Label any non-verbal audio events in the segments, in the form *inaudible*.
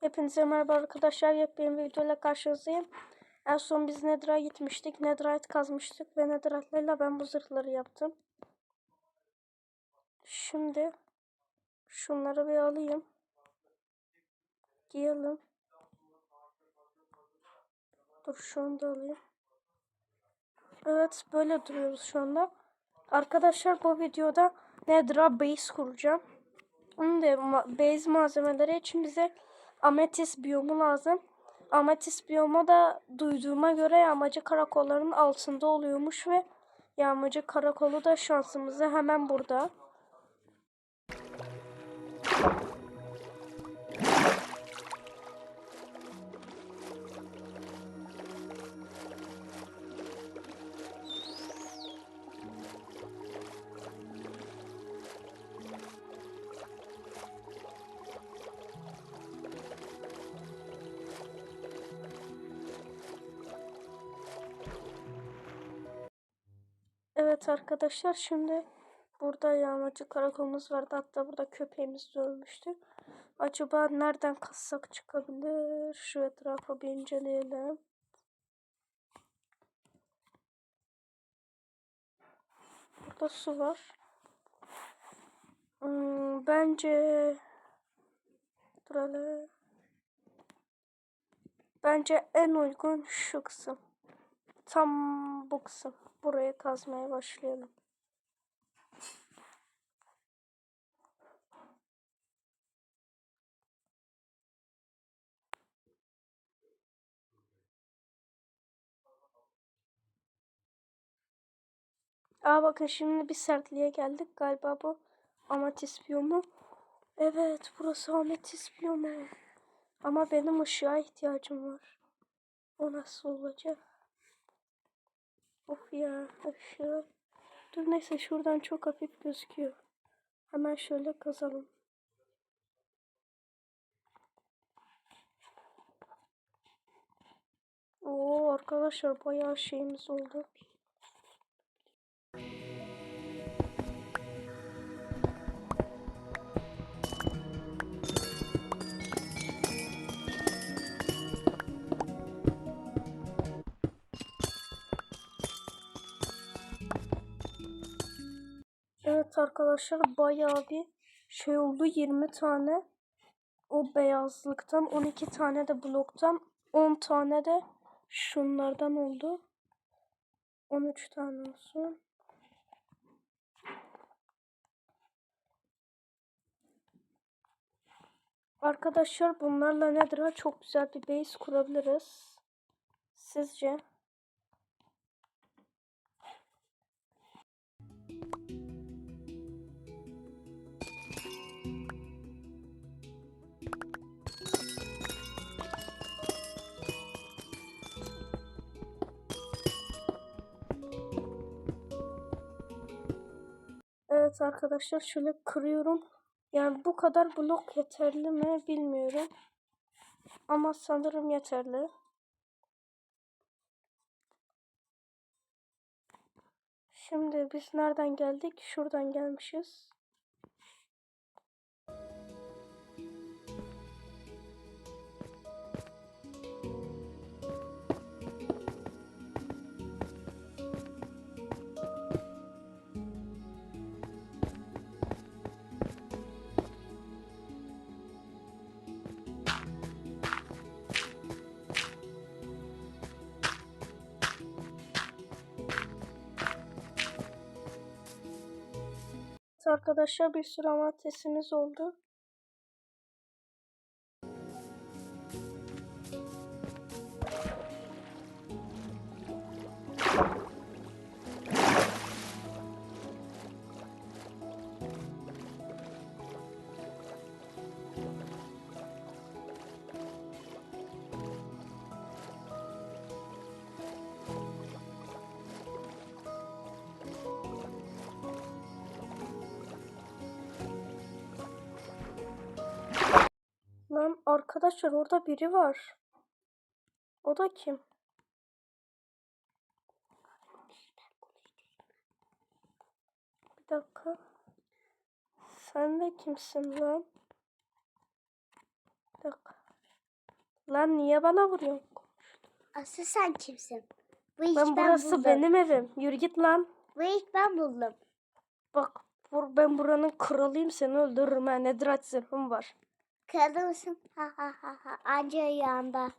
Hepinize merhaba arkadaşlar. Yepyeni bir videoyla karşınızdayım. En son biz Nether'a gitmiştik. Netherite kazmıştık ve Netherite'larla ben bu zırhları yaptım. Şimdi şunları bir alayım. Giyelim. Dur şunu da alayım. Evet böyle duruyoruz şu anda. Arkadaşlar bu videoda Nether'a base kuracağım. Onun da base malzemeleri için bize ametist biyomu lazım. Ametist biyomu da duyduğuma göre yağmacı karakolların altında oluyormuş ve yağmacı karakolu da şansımıza hemen burada. Evet arkadaşlar şimdi burada yağmacı karakolumuz vardı. Hatta burada köpeğimiz de ölmüştü. Acaba nereden kassak çıkabilir? Şu etrafı bir inceleyelim. Burada su var. Hmm, bence dur hele. Bence en uygun şu kısım. Tam bu kısım. Burayı kazmaya başlayalım. Aa bakın şimdi bir sertliğe geldik. Galiba bu amatist biyomu. Evet burası amatist biyomu. Ama benim ışığa ihtiyacım var. O nasıl olacak? Of ya ışığı. Dur neyse şuradan çok hafif gözüküyor. Hemen şöyle kazalım. Oo arkadaşlar bayağı şeyimiz oldu. Arkadaşlar bayağı bir şey oldu. 20 tane o beyazlıktan, 12 tane de bloktan, 10 tane de şunlardan oldu. 13 tane olsun. Arkadaşlar bunlarla nedir? Çok güzel bir base kurabiliriz. Sizce? Arkadaşlar şöyle kırıyorum. Yani bu kadar blok yeterli mi bilmiyorum. Ama sanırım yeterli. Şimdi biz nereden geldik? Şuradan gelmişiz. Arkadaşlar bir sürü amatesimiz oldu. Arkadaşlar orada biri var. O da kim? Bir dakika. Sen de kimsin lan? Bir dakika. Lan niye bana vuruyorsun? Asıl sen kimsin? Bu iş Ben ben, burası buldum. benim evim. Yürü git lan. Bu iş ben buldum. Bak ben buranın kralıyım seni öldürürüm ha. Nedir zırhım var. Kralı mısın? Ha ha ha ha. Anca yanında.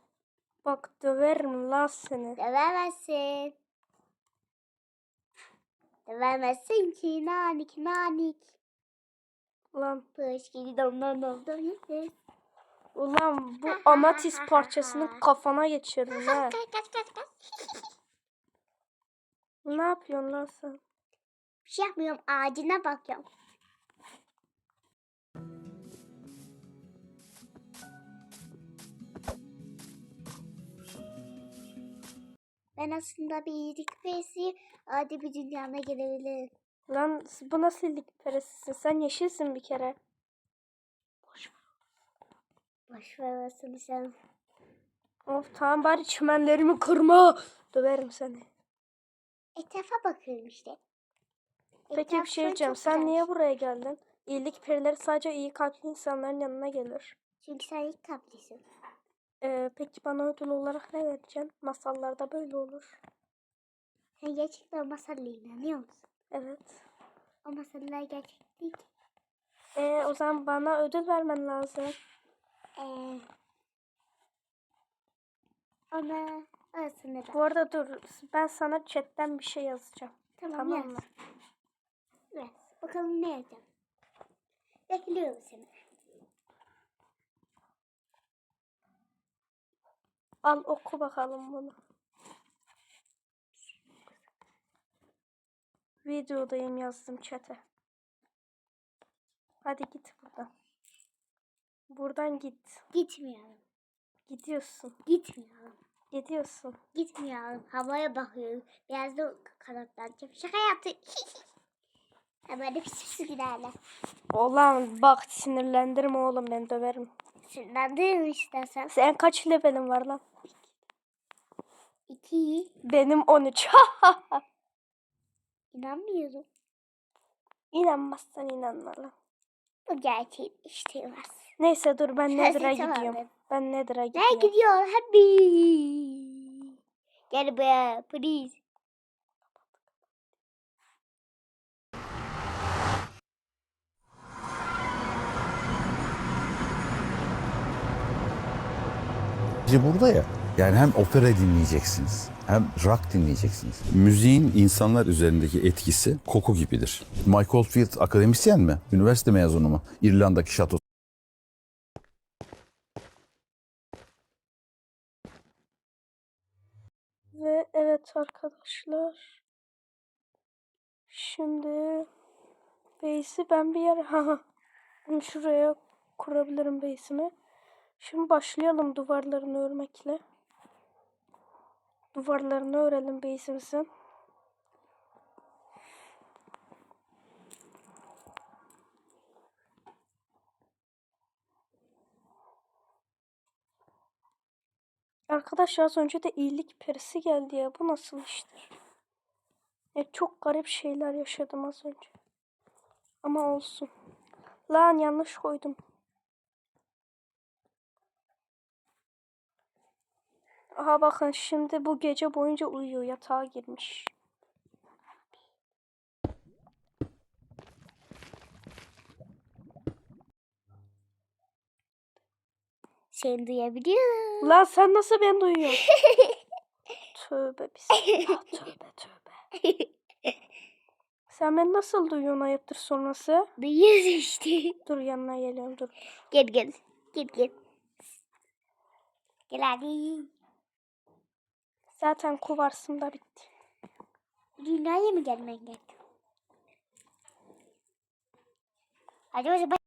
Bak döverim lan seni. Dövemezsin. Dövemezsin ki nanik nanik. Lan Pış gibi dom dom dom dom ulan bu amatis parçasını kafana geçiririm ha. Kaç kaç kaç kaç. Ne yapıyorsun lan sen? Bir şey yapmıyorum ağacına bakıyorum. Ben aslında bir iyilik peysi adi bir dünyama gelebilirim. Lan bu nasıl iyilik peresisin? Sen yeşilsin bir kere. Boş ver orasını sen. Of tamam bari çimenlerimi kırma. Döverim seni. Etrafa bakıyorum işte. Peki bir şey diyeceğim. Sen güzel. niye buraya geldin? İyilik perileri sadece iyi kalpli insanların yanına gelir. Çünkü sen ilk kaplisin. Ee, peki bana ödül olarak ne vereceksin? Masallarda böyle olur. Sen gerçekten o masalara inanıyor musun? Evet. O masallar gerçek değil ki. Ee, o zaman bana ödül vermen lazım. Ee, arasında da. Bu arada dur. Ben sana chatten bir şey yazacağım. Tamam, Tamam yaz. mı? Yaz. Bakalım ne yazacağım. Bekliyorum seni. Al oku bakalım bunu. Videodayım yazdım chat'e. Hadi git buradan. Buradan git. Gitmiyorum. Gidiyorsun. Gitmiyorum. Gidiyorsun. Gitmiyorum. Havaya bakıyorum. Biraz da kanatlanacağım. Şaka yaptım. Hemen de pis pis giderler. Ulan bak sinirlendirme oğlum ben döverim. Sinirlendirme istersen. Sen kaç levelin var lan? İki. Benim 13. *laughs* İnanmıyorum. İnanmazsan inanma lan. Bu gerçeğin işte var. Neyse dur ben Nether'a gidiyorum. Ben Nether'a Nereye gidiyorum. gidiyor? Happy. Gel buraya please. Burada ya. Yani hem opera dinleyeceksiniz hem rock dinleyeceksiniz. Müziğin insanlar üzerindeki etkisi koku gibidir. Mike Oldfield akademisyen mi? Üniversite mezunu mu? İrlanda'daki şato Ve evet arkadaşlar. Şimdi base'i ben bir yere *laughs* ha ha. Bunu şuraya kurabilirim base'imi. Şimdi başlayalım duvarlarını örmekle. Duvarlarını örelim base'imizin. Arkadaşlar az önce de iyilik perisi geldi ya. Bu nasıl iştir? Ya çok garip şeyler yaşadım az önce. Ama olsun. Lan yanlış koydum. Aha bakın şimdi bu gece boyunca uyuyor. Yatağa girmiş. Seni duyabiliyorum. Lan sen nasıl beni duyuyorsun? *laughs* tövbe bismillah. Tövbe tövbe. Sen beni nasıl duyuyorsun ayıptır sonrası? Duyuyoruz işte. Dur yanına geliyorum dur. Gel gel. Gel gel. Gel hadi. Zaten kuvarsım da bitti. Dünyaya mı gelmen gerek? Hadi o zaman.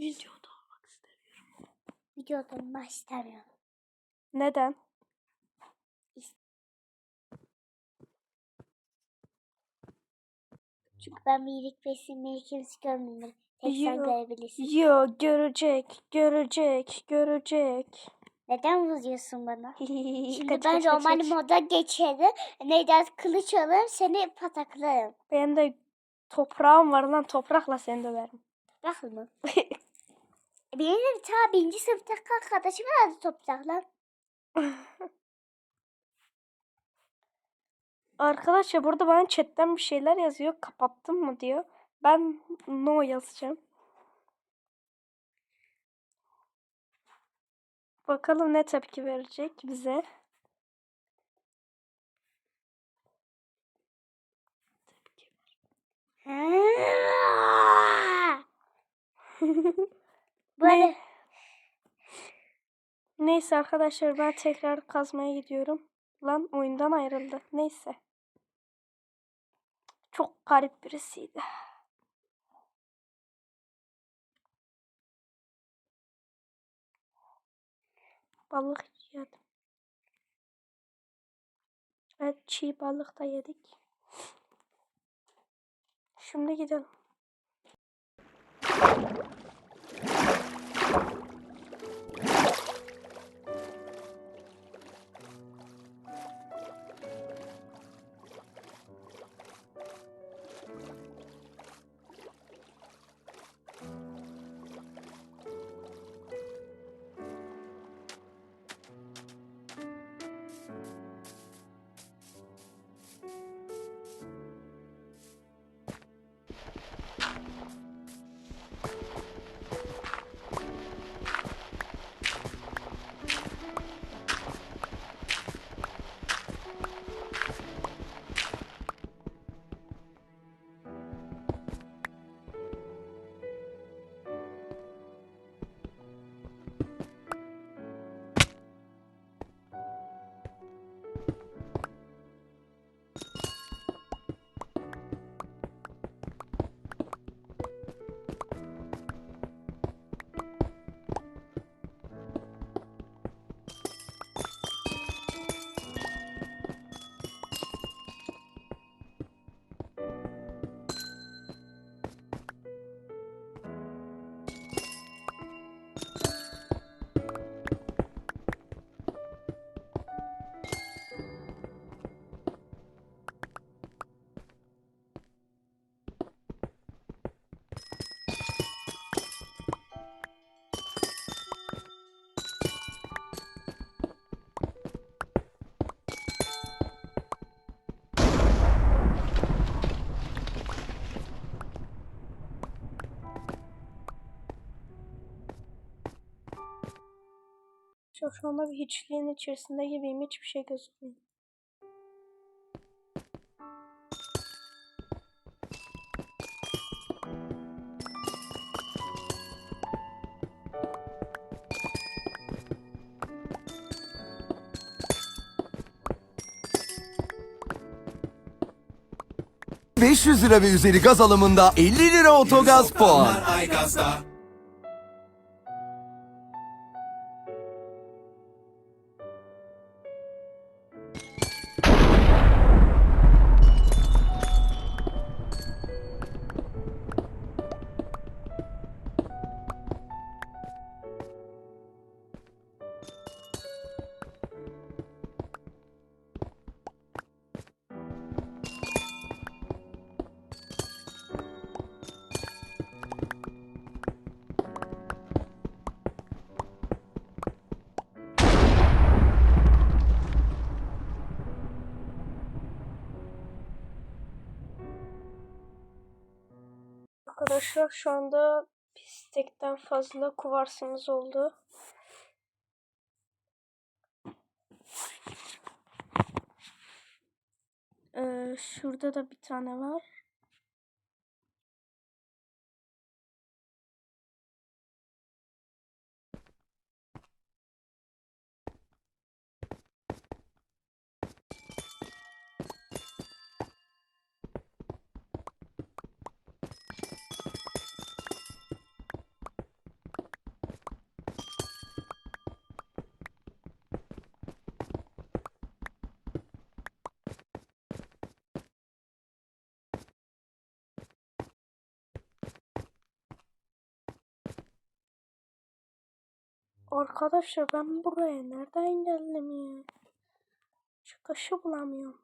Videoda olmak istemiyorum. Videodan başlamıyorum. Neden? Çünkü ben iyilik ve sinmeyi kimse görmüyor. Tek sen Yo. görebilirsin. Yo görecek, görecek, görecek. Neden vuruyorsun bana? *laughs* Şimdi Şimdi ben normal moda geçerim. Neyden kılıç alırım seni pataklarım. Benim de toprağım var lan toprakla seni döverim. Bak mı? *laughs* Benim ta birinci sınıfta arkadaşım vardı topraklar. *laughs* Arkadaşlar burada bana chatten bir şeyler yazıyor. Kapattın mı diyor. Ben no yazacağım. Bakalım ne tepki verecek bize. *laughs* *laughs* Böyle Neyse arkadaşlar ben tekrar kazmaya gidiyorum. Lan oyundan ayrıldı. Neyse. Çok garip birisiydi. Balık yedim. Evet çiğ balık da yedik. Şimdi gidelim. Şu şu anda bir hiçliğin içerisinde gibiyim. Hiçbir şey gözükmüyor. Cık, 500 lira ve üzeri gaz alımında 50 lira otogaz puan. Arkadaşlar şu anda bir stekten fazla kuvarsımız oldu. Ee, şurada da bir tane var. Arkadaşlar ben buraya nereden geldim ya? Çıkışı bulamıyorum.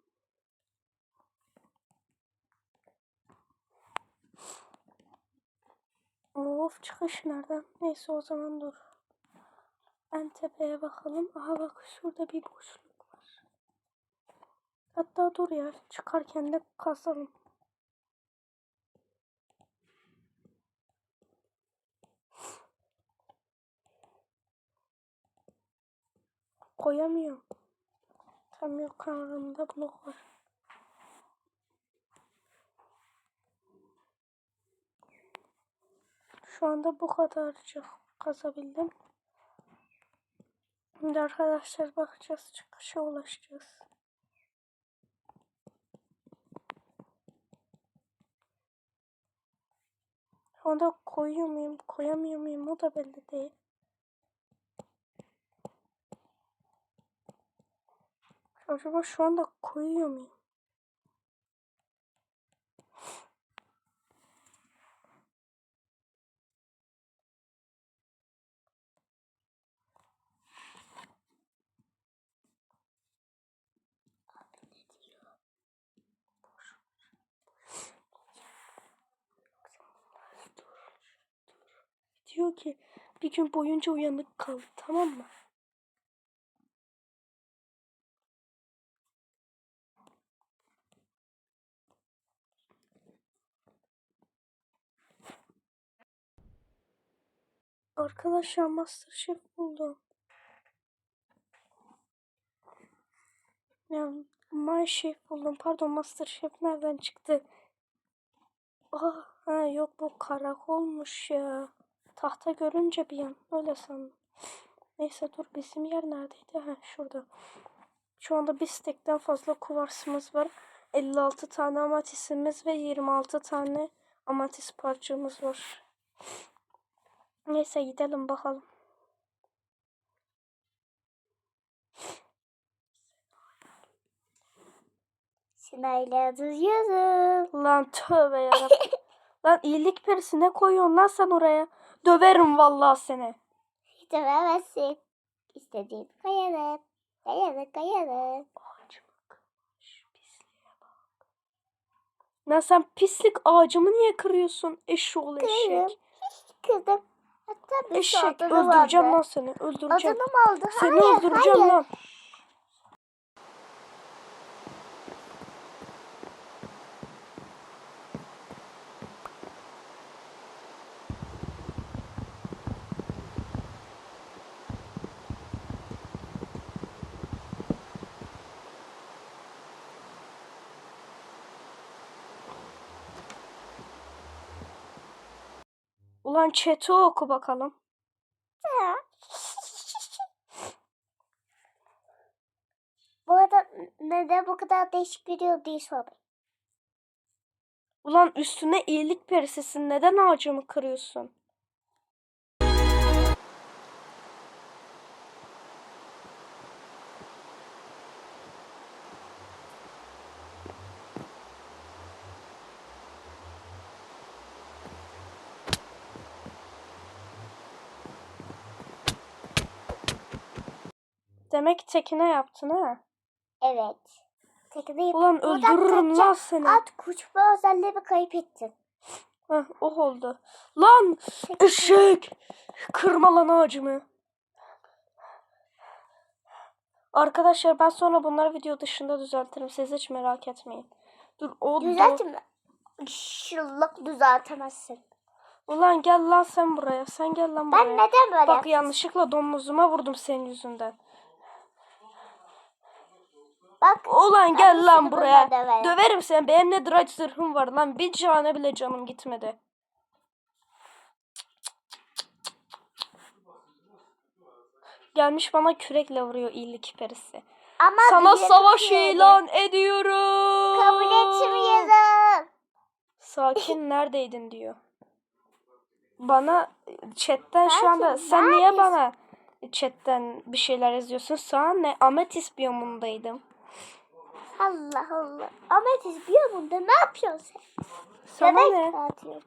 Of çıkış nereden? Neyse o zaman dur. En tepeye bakalım. Aha bak şurada bir boşluk var. Hatta dur ya çıkarken de kazalım. Koyamıyorum. Tam yukarımda blok var. Şu anda bu kadarcık kazabildim. Şimdi arkadaşlar bakacağız çıkışa ulaşacağız. Şu anda koyuyor muyum, koyamıyor muyum o da belli değil. Acaba şu anda koyuyor muyum? Diyor ki bir gün boyunca uyanık kal tamam mı? Arkadaşlar Masterchef buldum. Ya My Chef buldum. Pardon Masterchef nereden çıktı? Ah, ha, yok bu karakolmuş ya. Tahta görünce bir an öyle sandım. Neyse dur bizim yer neredeydi? Ha şurada. Şu anda bir stekten fazla kuvarsımız var. 56 tane amatisimiz ve 26 tane amatis parçamız var. Neyse gidelim bakalım. Sınayla duyuyorum. Lan tövbe yarabbim. *laughs* lan iyilik perisi ne koyuyorsun lan sen oraya? Döverim vallahi seni. Dövemezsin. İstediğim kayarım. Kayarım kayarım. Lan sen pislik ağacımı niye kırıyorsun? Eşoğlu eşek. Kızım. Hatta bir Eşek odunu öldüreceğim vardı. lan seni. Öldüreceğim. Odunum oldu. Seni hayır, öldüreceğim hayır. lan. Ulan chat'i oku bakalım. *laughs* Bu arada neden bu kadar değişik gülüyor diye sormayın. Ulan üstüne iyilik perisisin. Neden ağacımı kırıyorsun? Demek tekine yaptın ha? Evet. Tekneyi Ulan buradan öldürürüm lan seni. At kuşma özelliğimi kayıp ettim. Heh, oh oldu. Lan eşek. Kırma lan ağacımı. Arkadaşlar ben sonra bunları video dışında düzeltirim. Siz hiç merak etmeyin. Dur o Düzeltme. İnşallah düzeltemezsin. Ulan gel lan sen buraya. Sen gel lan buraya. Ben neden böyle Bak yaptım? yanlışlıkla domuzuma vurdum senin yüzünden. Bak. Ulan gel lan buraya. Döverim. sen. Benim ne drag zırhım var lan. Bir cana bile canım gitmedi. Gelmiş bana kürekle vuruyor iyilik perisi. Ama Sana savaş şey yedim. ilan ediyorum. Kabul etmiyorum. Sakin *laughs* neredeydin diyor. Bana chatten Sakin, şu anda sen niye bana chatten bir şeyler yazıyorsun? Sana ne ametis biyomundaydım. Allah Allah. Ahmet biliyor bunda ne yapıyorsun sen? Sana ne? Atıyor.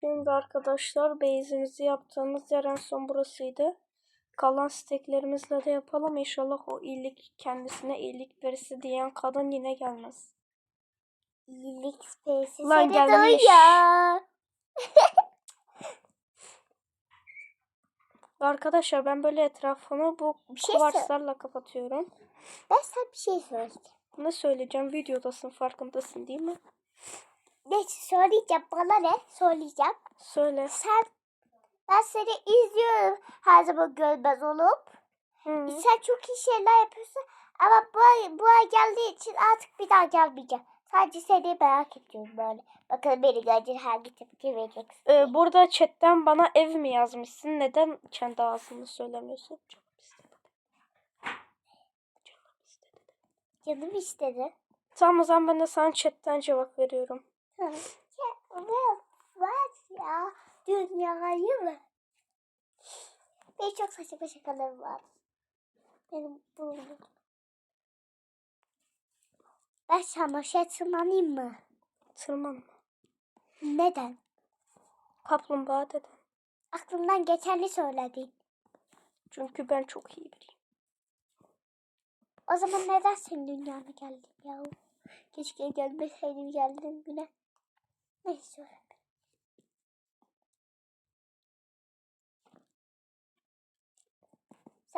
Şimdi arkadaşlar base'imizi yaptığımız yer en son burasıydı. Kalan steklerimizle de yapalım. İnşallah o iyilik kendisine iyilik verisi diyen kadın yine gelmez. İyilik space'i Lan gelmiş. duyuyor. Arkadaşlar ben böyle etrafını bu Bir şey kuvarslarla kapatıyorum. Ben sana bir şey söyleyeceğim. Ne söyleyeceğim? Videodasın farkındasın değil mi? Neyse söyleyeceğim. Bana ne? Söyleyeceğim. Söyle. Sen ben seni izliyorum her zaman görmez olup. Hı. Sen çok iyi şeyler yapıyorsun ama bu ay, bu ay geldiği için artık bir daha gelmeyeceğim. Sadece seni merak ediyorum böyle. Bakalım beni görünce hangi tepki vereceksin. Ee, burada chatten bana ev mi yazmışsın? Neden kendi ağzını söylemiyorsun? Canım istedi. Canım istedi. Canım istedi. Tamam o zaman ben de sana chatten cevap veriyorum. Hı. Ne var ya dünyayı mı? Benim çok saçma şakalarım var. Benim burnum. Ben çamaşır tırmanayım mı? Tırmanma. Neden? Kaplumbağa dedim. Aklımdan geçeni söyledin. Çünkü ben çok iyi biriyim. O zaman neden senin dünyana geldin ya? Keşke gelmeseydim geldim güne. Neyse.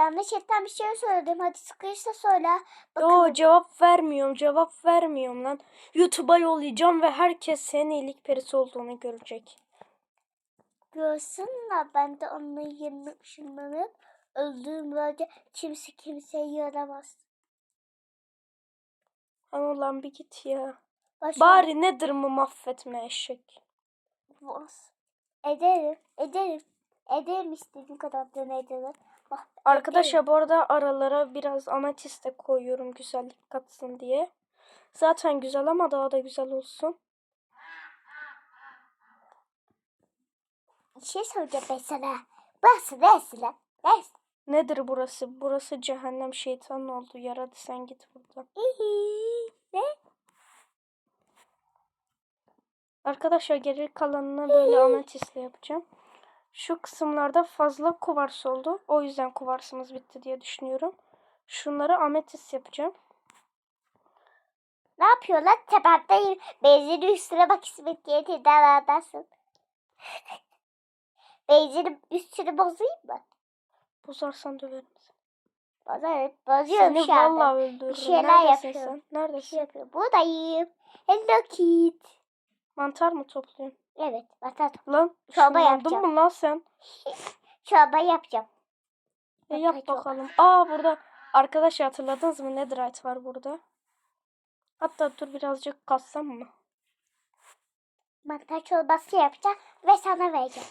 Sen de chatten bir şey söyledim. Hadi sıkıysa söyle. Yo Bakalım. cevap vermiyorum. Cevap vermiyorum lan. YouTube'a yollayacağım ve herkes senin iyilik perisi olduğunu görecek. Görsünler ben de onun yerine ışınlanıp öldüğüm böyle kimse kimseyi yaramaz. Ama lan bir git ya. Başka Bari nedir mi mahvetme eşek. olmaz. Ederim, ederim. Ederim istediğim kadar da ederim. Bak, Arkadaşlar bu arada aralara biraz ametist de koyuyorum güzellik katsın diye. Zaten güzel ama daha da güzel olsun. Bir şey söyleyeceğim ben sana. Burası neresi lan? Neresi? Nedir burası? Burası cehennem şeytanın olduğu yer. Hadi sen git buradan. Ne? Arkadaşlar geri kalanını böyle ametistle yapacağım. Şu kısımlarda fazla kuvars oldu. O yüzden kuvarsımız bitti diye düşünüyorum. Şunları ametist yapacağım. Ne yapıyorlar? Tepemdeyim. Benzinin üstüne bak İsmet diye tedavi. *laughs* Benzinin üstünü bozayım mı? Bozarsan döverim seni. Bozarım. Bozuyorum Seni şu anda. vallahi öldürürüm. şeyler Neredesin yapıyorum. sen? Bir Neredesin? şey yapıyorum. Buradayım. Hello Kid. Mantar mı topluyorsun? Evet. Batat. Lan Çorba yapacağım. mı lan sen? *laughs* Çorba yapacağım. E yap çorba. bakalım. Aa burada arkadaşlar hatırladınız mı? Netherite var burada. Hatta dur birazcık kassam mı? Mantar çorbası yapacağım ve sana vereceğim.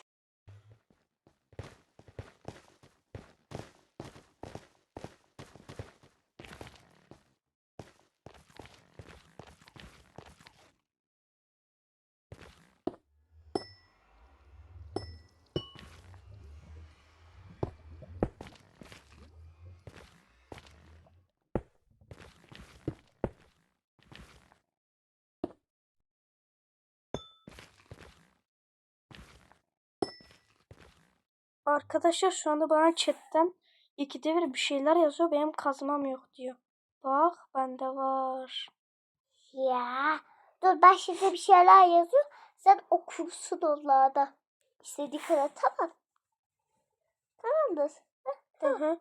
Arkadaşlar şu anda bana chatten iki devir bir şeyler yazıyor. Benim kazmam yok diyor. Bak bende var. Ya. Dur ben şimdi bir şeyler yazıyorum. Sen okursun onlarda. İstediğin kadar tamam. Tamamdır. Hı hı.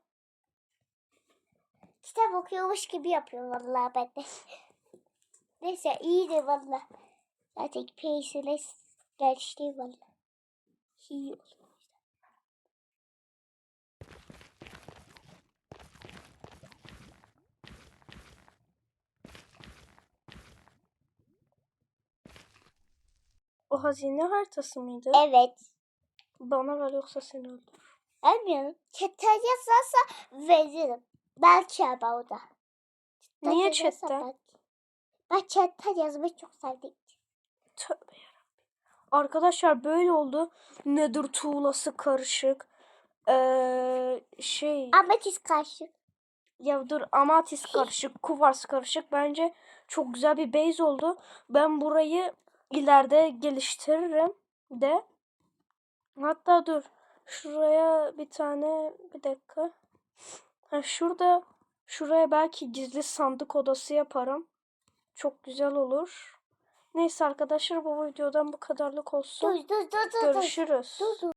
Kitap okuyormuş gibi yapıyorum vallahi ben de. *laughs* Neyse iyiydi valla. Zaten pace'ine gelişti valla. İyi oldu. O hazine haritası mıydı? Evet. Bana ver yoksa seni öldür. Bilmiyorum. Chatten yazarsa veririm. Ben çaba o da. Chatten Niye yazarsa? Ben, ben chatten yazmayı çok sevdim. Tövbe yarabbim. Arkadaşlar böyle oldu. Nedir tuğlası karışık. Ee, şey Ametist karşı. ya dur amatis karışık, kuvars karışık. Bence çok güzel bir base oldu. Ben burayı ileride geliştiririm de. Hatta dur. Şuraya bir tane bir dakika. Ha, şurada şuraya belki gizli sandık odası yaparım. Çok güzel olur. Neyse arkadaşlar bu videodan bu kadarlık olsun. Dur dur dur dur. Görüşürüz. Dur dur.